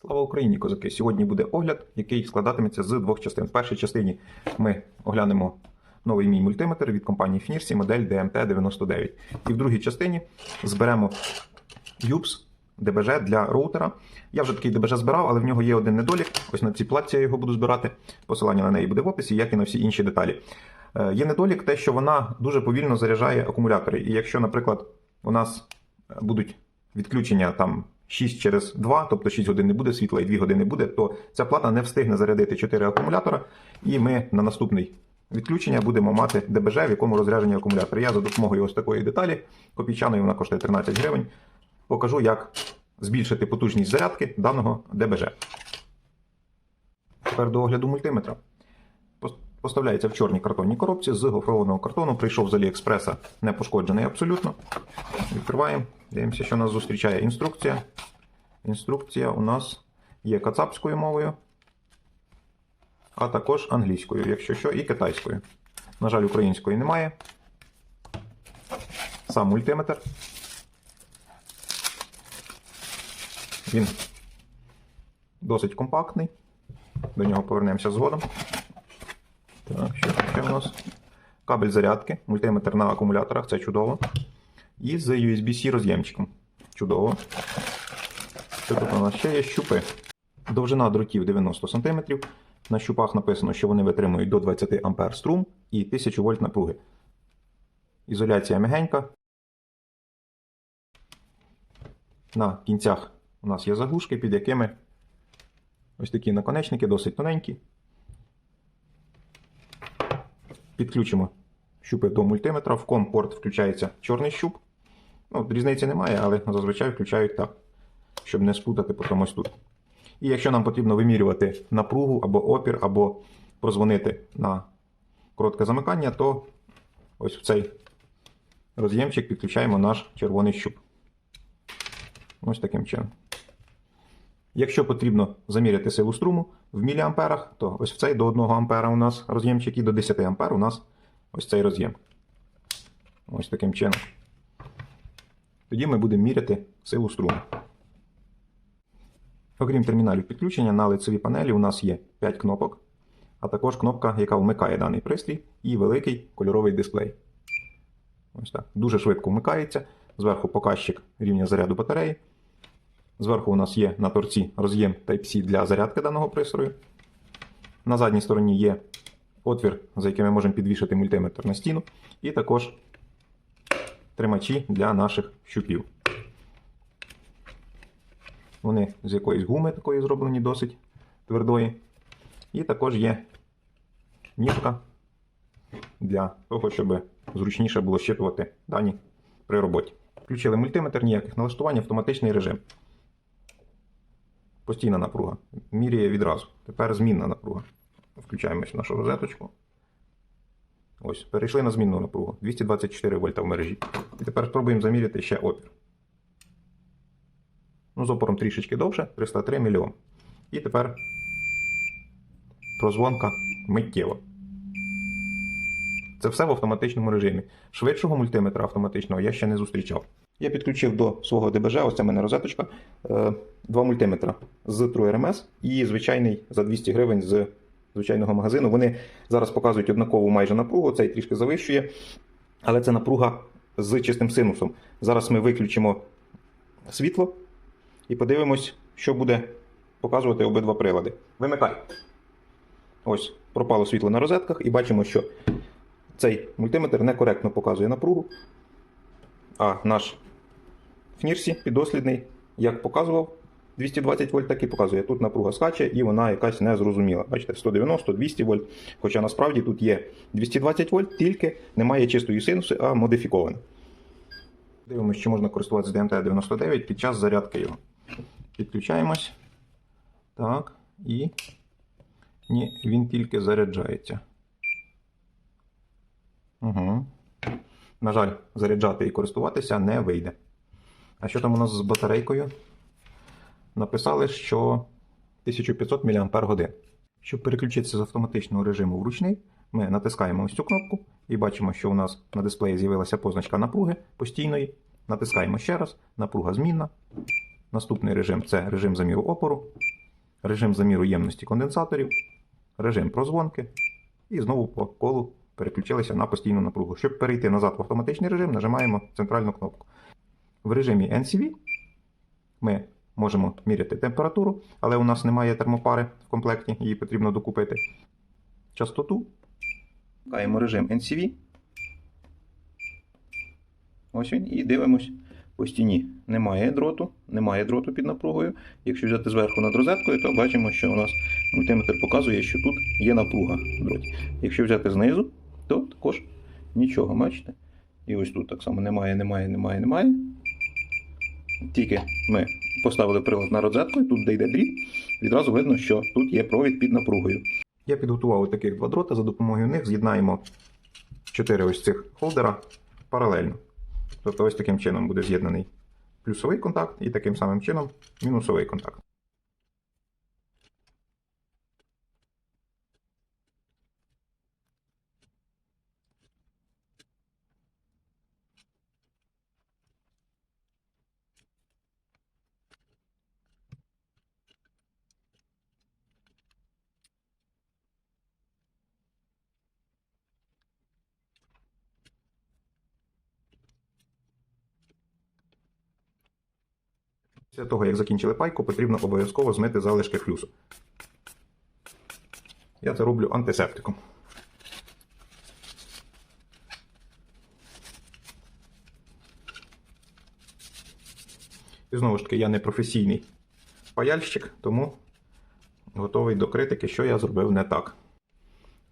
Слава Україні, козаки! Сьогодні буде огляд, який складатиметься з двох частин. В першій частині ми оглянемо новий мій мультиметр від компанії Finirsi, модель DMT99. І в другій частині зберемо UPS DBG для роутера. Я вже такий DBG збирав, але в нього є один недолік. Ось на цій платці я його буду збирати. Посилання на неї буде в описі, як і на всі інші деталі. Е, Є недолік те, що вона дуже повільно заряджає акумулятори. І якщо, наприклад, у нас будуть відключення там 6 через 2, тобто 6 годин не буде світла і 2 години буде, то ця плата не встигне зарядити 4 акумулятора, і ми на наступний відключення будемо мати ДБЖ, в якому розряджені акумулятори. Я за допомогою ось такої деталі, копійчаної, вона коштує 13 гривень, покажу, як збільшити потужність зарядки даного ДБЖ. Тепер до огляду мультиметра. Поставляється в чорній картонній коробці з гофрованого картону. Прийшов з Аліекспреса, не пошкоджений абсолютно. Відкриваємо, дивимося, що нас зустрічає інструкція. Інструкція у нас є кацапською мовою, а також англійською, якщо що, і китайською. На жаль, української немає. Сам мультиметр. Він досить компактний. До нього повернемося згодом. Так, що ще у нас? Кабель зарядки, мультиметр на акумуляторах, це чудово. І з USB-C роз'ємчиком. Чудово. Що тут у нас ще є щупи. Довжина дротів 90 см. На щупах написано, що вони витримують до 20 А струм і 1000 вольт напруги. Ізоляція мягенька. На кінцях у нас є заглушки, під якими ось такі наконечники, досить тоненькі. Підключимо щупи до мультиметра. В компорт включається чорний щуп. Ну, різниці немає, але зазвичай включають так, щоб не спутати потім ось тут. І якщо нам потрібно вимірювати напругу або опір, або прозвонити на коротке замикання, то ось в цей роз'ємчик підключаємо наш червоний щуп. Ось таким чином. Якщо потрібно заміряти силу струму в міліамперах, то ось в цей до 1 ампера у нас роз'ємчик і до 10 ампер у нас ось цей роз'єм. Ось таким чином. Тоді ми будемо міряти силу струму. Окрім терміналів підключення, на лицевій панелі у нас є 5 кнопок, а також кнопка, яка вмикає даний пристрій, і великий кольоровий дисплей. Ось так. Дуже швидко вмикається. Зверху показчик рівня заряду батареї. Зверху у нас є на торці роз'єм Type-C для зарядки даного пристрою. На задній стороні є отвір, за яким ми можемо підвішати мультиметр на стіну, і також тримачі для наших щупів. Вони з якоїсь гуми такої зроблені досить твердої. І також є ніжка для того, щоб зручніше було щитувати дані при роботі. Включили мультиметр, ніяких налаштувань, автоматичний режим. Постійна напруга. Міряє відразу. Тепер змінна напруга. Включаємо ось нашу розеточку. Ось, перейшли на змінну напругу. 224 вольта в мережі. І тепер спробуємо заміряти ще опір. Ну, з опором трішечки довше, 303 мільйон. І тепер прозвонка миттєво. Це все в автоматичному режимі. Швидшого мультиметра автоматичного я ще не зустрічав. Я підключив до свого ДБЖ, ось це в мене розеточка, е, два мультиметра з True RMS і звичайний за 200 гривень з звичайного магазину. Вони зараз показують однакову майже напругу, цей трішки завищує, але це напруга з чистим синусом. Зараз ми виключимо світло і подивимось, що буде показувати обидва прилади. Вимикай. Ось пропало світло на розетках, і бачимо, що цей мультиметр некоректно показує напругу. А наш Фнірсі підослідний, як показував 220 вольт, так і показує. Тут напруга скаче і вона якась незрозуміла. Бачите, 190-200 вольт. Хоча насправді тут є 220 вольт, тільки немає чистої синуси, а модифікована. Дивимося, чи можна користуватися DMT99 під час зарядки його. Підключаємось. Так. І. Ні, він тільки заряджається. Угу. На жаль, заряджати і користуватися не вийде. А що там у нас з батарейкою? Написали, що 1500 мАч. Щоб переключитися з автоматичного режиму в ручний, ми натискаємо ось цю кнопку і бачимо, що у нас на дисплеї з'явилася позначка напруги постійної. Натискаємо ще раз, напруга змінна. Наступний режим це режим заміру опору, режим заміру ємності конденсаторів, режим прозвонки. І знову по колу переключилися на постійну напругу. Щоб перейти назад в автоматичний режим, нажимаємо центральну кнопку. В режимі NCV ми можемо міряти температуру, але у нас немає термопари в комплекті, її потрібно докупити. Частоту. Шукаємо режим NCV. Ось він, і дивимось по стіні. Немає дроту, немає дроту під напругою. Якщо взяти зверху над розеткою, то бачимо, що у нас мультиметр показує, що тут є напруга в дроті. Якщо взяти знизу, то також нічого, бачите? І ось тут так само немає, немає, немає, немає. Тільки ми поставили прилад на розетку, і тут, де йде дріт, відразу видно, що тут є провід під напругою. Я підготував таких два дрота, за допомогою них з'єднаємо чотири ось цих холдера паралельно. Тобто ось таким чином буде з'єднаний плюсовий контакт і таким самим чином мінусовий контакт. Після того, як закінчили пайку, потрібно обов'язково змити залишки флюсу. Я це роблю антисептиком. І знову ж таки, я не професійний паяльщик, тому готовий до критики, що я зробив не так.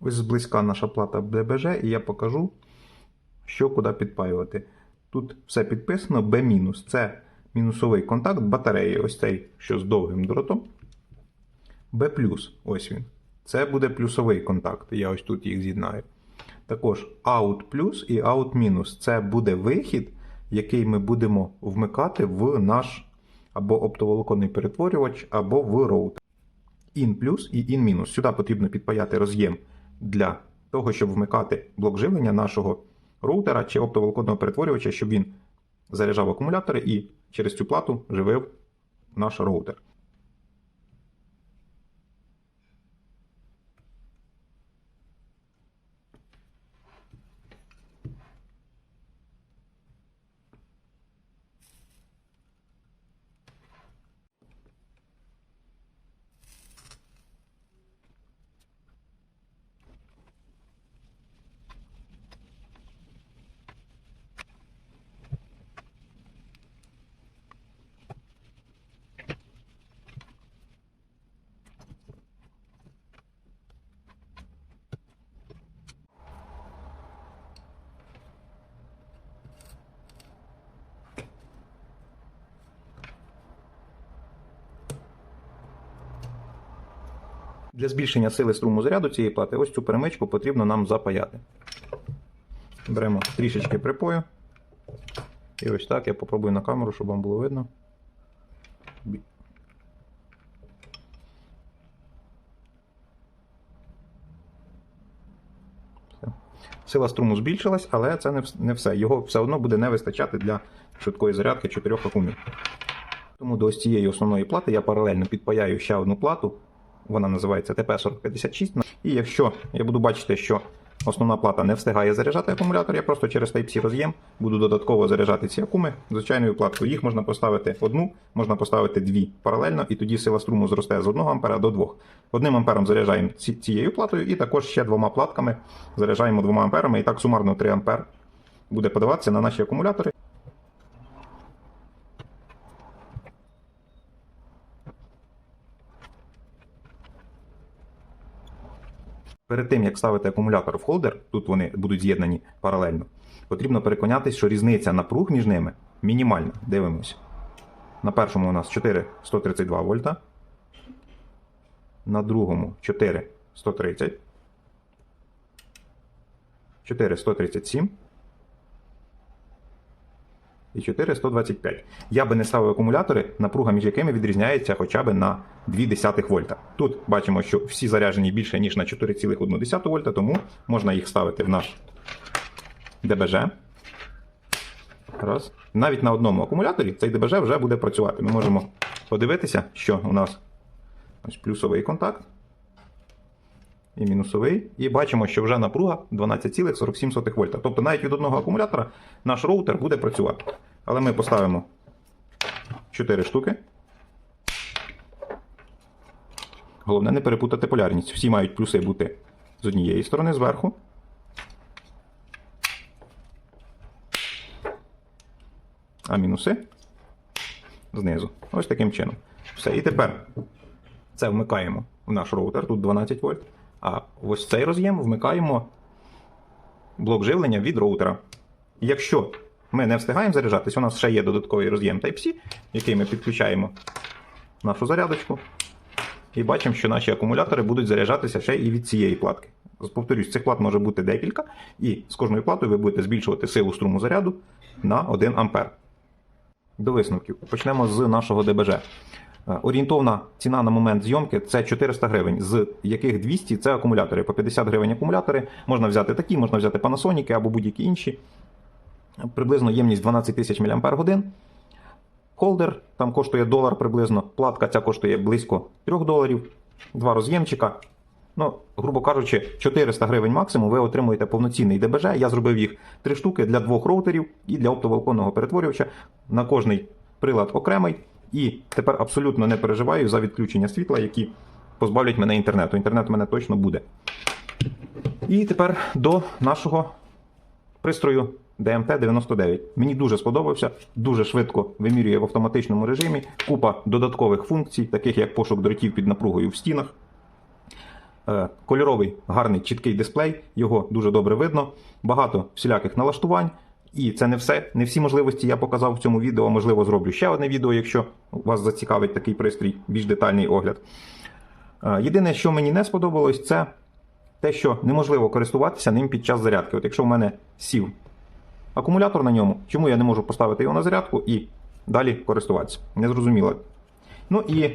Ось зблизька наша плата ББЖ, і я покажу, що куди підпаювати. Тут все підписано B-. Це мінусовий контакт батареї, ось цей, що з довгим дротом. B+, ось він. Це буде плюсовий контакт. Я ось тут їх з'єднаю. Також out плюс і out мінус. Це буде вихід, який ми будемо вмикати в наш або оптоволоконний перетворювач, або в роутер. In плюс і in мінус. Сюди потрібно підпаяти роз'єм для того, щоб вмикати блок живлення нашого роутера чи оптоволоконного перетворювача, щоб він заряджав акумулятори і через цю плату живив наш роутер. Для збільшення сили струму заряду цієї плати ось цю перемичку потрібно нам запаяти. Беремо трішечки припою. І ось так я попробую на камеру, щоб вам було видно. Сила струму збільшилась, але це не все. Його все одно буде не вистачати для швидкої зарядки 4 акумів. Тому до ось цієї основної плати я паралельно підпаяю ще одну плату. Вона називається ТП-4056. І якщо я буду бачити, що основна плата не встигає заряджати акумулятор, я просто через Type-C роз'єм буду додатково заряджати ці акуми звичайною платкою. Їх можна поставити одну, можна поставити дві паралельно, і тоді сила струму зросте з 1 ампера до 2. Одним ампером заряджаємо цією платою, і також ще двома платками заряджаємо 2 амперами, і так сумарно 3 ампер буде подаватися на наші акумулятори. Перед тим, як ставити акумулятор в холдер, тут вони будуть з'єднані паралельно, потрібно переконатись, що різниця напруг між ними мінімальна. Дивимося. На першому у нас 4,132 вольта. На другому 4,130. 4,137. І 4,125. Я би не ставив акумулятори, напруга між якими відрізняється хоча б на 0,2 вольта. Тут бачимо, що всі заряджені більше, ніж на 4,1 вольта, тому можна їх ставити в наш ДБЖ. Раз. навіть на одному акумуляторі цей ДБЖ вже буде працювати. Ми можемо подивитися, що у нас ось плюсовий контакт і мінусовий. І бачимо, що вже напруга 12,47 вольта. Тобто навіть від одного акумулятора наш роутер буде працювати. Але ми поставимо 4 штуки. Головне не перепутати полярність. Всі мають плюси бути з однієї сторони зверху. А мінуси знизу. Ось таким чином. Все. І тепер це вмикаємо в наш роутер, тут 12 вольт. А ось цей роз'єм вмикаємо блок живлення від роутера. Якщо ми не встигаємо заряджатись, у нас ще є додатковий роз'єм Type-C, який ми підключаємо нашу зарядочку. І бачимо, що наші акумулятори будуть заряджатися ще і від цієї платки. Повторюсь, цих плат може бути декілька, і з кожною платою ви будете збільшувати силу струму заряду на 1 А. До висновків. Почнемо з нашого ДБЖ. Е, Орієнтовна ціна на момент зйомки це 400 гривень, з яких 200 це акумулятори. По 50 гривень акумулятори. Можна взяти такі, можна взяти Panasonic або будь-які інші. Приблизно ємність 12 тисяч мАч. Холдер там коштує долар приблизно. Платка ця коштує близько 3 доларів. Два роз'ємчика. Ну, грубо кажучи, 400 гривень максимум ви отримуєте повноцінний ДБЖ. Я зробив їх три штуки для двох роутерів і для оптоволоконного перетворювача. На кожний прилад окремий. І тепер абсолютно не переживаю за відключення світла, які позбавлять мене інтернету. Інтернет у мене точно буде. І тепер до нашого пристрою DMT-99. Мені дуже сподобався, дуже швидко вимірює в автоматичному режимі. Купа додаткових функцій, таких як пошук дротів під напругою в стінах. Е, Кольоровий, гарний, чіткий дисплей, його дуже добре видно. Багато всіляких налаштувань. І це не все. Не всі можливості я показав в цьому відео. Можливо, зроблю ще одне відео, якщо вас зацікавить такий пристрій, більш детальний огляд. Е, Єдине, що мені не сподобалось, це те, що неможливо користуватися ним під час зарядки. От якщо в мене сів акумулятор на ньому, чому я не можу поставити його на зарядку і далі користуватися? Незрозуміло. Ну і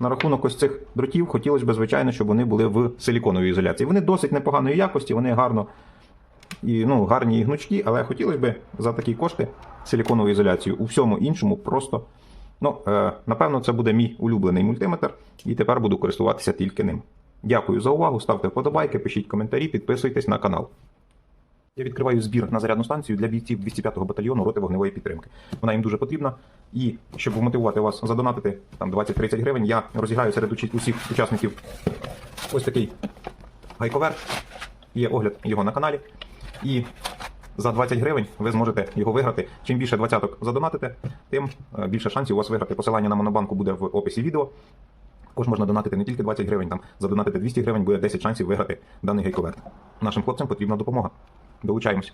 на рахунок ось цих дротів хотілося б, звичайно, щоб вони були в силіконовій ізоляції. Вони досить непоганої якості, вони гарно і ну, гарні і гнучкі, але хотілося б за такі кошти силіконову ізоляцію. У всьому іншому просто. Ну, е, напевно, це буде мій улюблений мультиметр, і тепер буду користуватися тільки ним. Дякую за увагу, ставте вподобайки, пишіть коментарі, підписуйтесь на канал. Я відкриваю збір на зарядну станцію для бійців 205-го батальйону роти вогневої підтримки. Вона їм дуже потрібна. І щоб вмотивувати вас задонатити там 20-30 гривень, я розіграю серед усіх учасників ось такий гайковер. Є огляд його на каналі. І за 20 гривень ви зможете його виграти. Чим більше двадцяток задонатите, тим е, більше шансів у вас виграти. Посилання на монобанку буде в описі відео. Також можна донатити не тільки 20 гривень, там задонатити 200 гривень, буде 10 шансів виграти даний гейковерт. Нашим хлопцям потрібна допомога. Долучаємось.